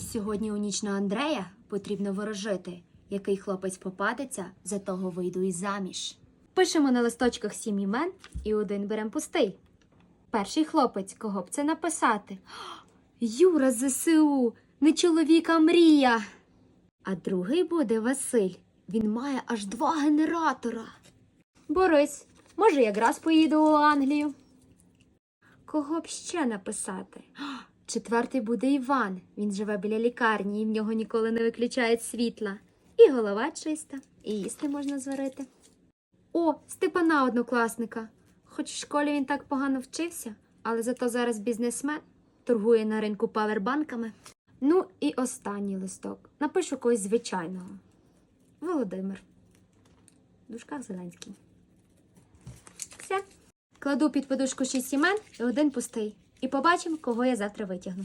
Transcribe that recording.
Сьогодні у ніч на Андрея потрібно ворожити, який хлопець попадеться, за того вийду і заміж. Пишемо на листочках сім імен і один берем пустий. Перший хлопець, кого б це написати? Юра ЗСУ, не чоловіка мрія. А другий буде Василь. Він має аж два генератора. Борис, може, якраз поїду у Англію. Кого б ще написати? Четвертий буде Іван. Він живе біля лікарні, і в нього ніколи не виключають світла. І голова чиста, і їсти можна зварити. О, Степана однокласника. Хоч в школі він так погано вчився, але зато зараз бізнесмен торгує на ринку павербанками. Ну і останній листок. Напишу когось звичайного. Володимир. В дужках Зеленський. Все. Кладу під подушку шість імен і один пустий. І побачимо, кого я завтра витягну.